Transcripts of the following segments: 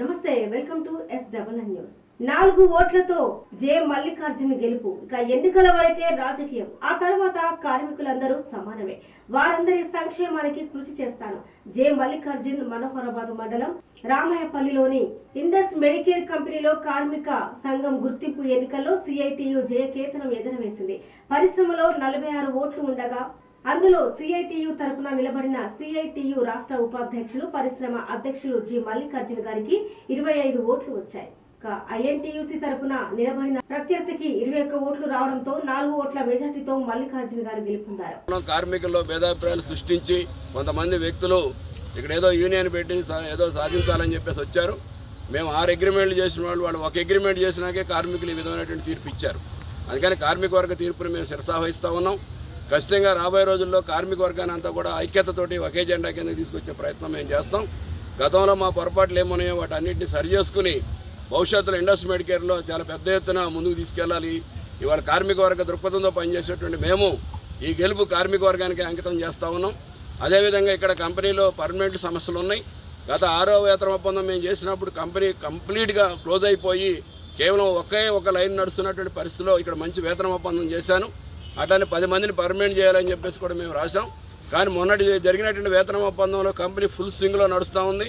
Namaste welcome to S double news. నాలుగు ఓట్లతో J Mallikarjuna గెలుపు. ఇక ఎన్నికల వరకే రాజకీయం. ఆ తర్వాత కార్మికులందరూ సమానమే. వారందరి సంక్షేమానికి కృషి చేస్తాను. జె మల్లికార్జున్ మనోహరాబాద్ మండలం రామయ్యపల్లిలోని ఇండస్ మెడికేర్ కంపెనీలో కార్మిక సంఘం గుర్తింపు ఎన్నికల్లో సిఐటియు జయకేతనం ఎగరవేసింది. పరిశ్రమలో నలభై ఆరు ఓట్లు ఉండగా అందులో సిఐటియు తరపున నిలబడిన సిఐటియు రాష్ట్ర ఉపాధ్యక్షులు పరిశ్రమ అధ్యక్షులు జి. మల్లికార్జున గారికి ఇరవై ఐదు ఓట్లు వచ్చాయి. ఐఎన్టీయూసీ తరపున నిలబడిన ప్రత్యర్థికి ఇరవై ఒక్క ఓట్లు రావడంతో నాలుగు ఓట్ల మెజార్టీతో మల్లికార్జున గారు గెలుపొందారు. కార్మికుల్లో భేదాభిప్రాయాలు సృష్టించి కొంతమంది వ్యక్తులు ఇక్కడ ఏదో యూనియన్ పెట్టి సా- ఏదో సాధించాలని చెప్పేసి వచ్చారు. మేము ఆరు అగ్రిమెంట్లు చేసిన వాళ్ళు వాళ్ళు ఒక అగ్రిమెంట్ చేసినాకే కార్మికులు ఈ విధమైనటువంటి తీర్పు ఇచ్చారు. అందుకని కార్మిక వర్గ తీర్పుని మేము శిరసావహిస్తూ ఉన్నాం. ఖచ్చితంగా రాబోయే రోజుల్లో కార్మిక వర్గాన్ని అంతా కూడా ఐక్యతతోటి ఒకే జెండా కింద తీసుకొచ్చే ప్రయత్నం మేము చేస్తాం. గతంలో మా పొరపాట్లు ఏమున్నాయో వాటి అన్నింటినీ సరి చేసుకుని భవిష్యత్తులో ఇండస్ మెడికేర్లో చాలా పెద్ద ఎత్తున ముందుకు తీసుకెళ్ళాలి. ఇవాళ కార్మిక వర్గ దృక్పథంతో పనిచేసేటువంటి మేము ఈ గెలుపు కార్మిక వర్గానికి అంకితం చేస్తా ఉన్నాం. అదేవిధంగా ఇక్కడ కంపెనీలో పర్మనెంట్ సమస్యలు ఉన్నాయి గత ఆరో వేతన ఒప్పందం మేము చేసినప్పుడు కంపెనీ కంప్లీట్గా క్లోజ్ అయిపోయి కేవలం ఒకే ఒక లైన్ నడుస్తున్నటువంటి పరిస్థితిలో ఇక్కడ మంచి వేతన ఒప్పందం చేశాను. అట్లానే పది మందిని పర్మనెంట్ చేయాలని చెప్పేసి కూడా మేము రాశాం. కానీ మొన్నటి జరిగినటువంటి వేతన ఒప్పందంలో కంపెనీ ఫుల్ స్వింగ్లో నడుస్తూ ఉంది.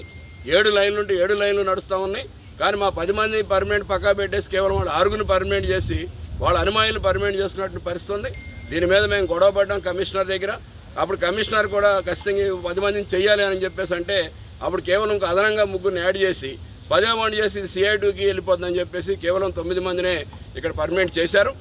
ఏడు లైన్లు ఉంటే ఏడు లైన్లు నడుస్తూ ఉన్నాయి. కానీ మా పది మంది పర్మనెంట్ పక్కా పెట్టేసి కేవలం వాళ్ళు ఆరుగురిని పర్మనెంట్ చేసి వాళ్ళ అనుమానులు పర్మనెంట్ చేస్తున్నటువంటి పరిస్థితి ఉంది. దీని మీద మేము గొడవ పడ్డాం కమిషనర్ దగ్గర. అప్పుడు కమిషనర్ కూడా ఖచ్చితంగా పది మందిని చెయ్యాలి అని చెప్పేసి అంటే అప్పుడు కేవలం ఇంకా అదనంగా ముగ్గురిని యాడ్ చేసి పదే మంది చేసి సిఐ టూకి వెళ్ళిపోతుందని చెప్పేసి కేవలం తొమ్మిది మందినే ఇక్కడ పర్మనెంట్ చేశారు.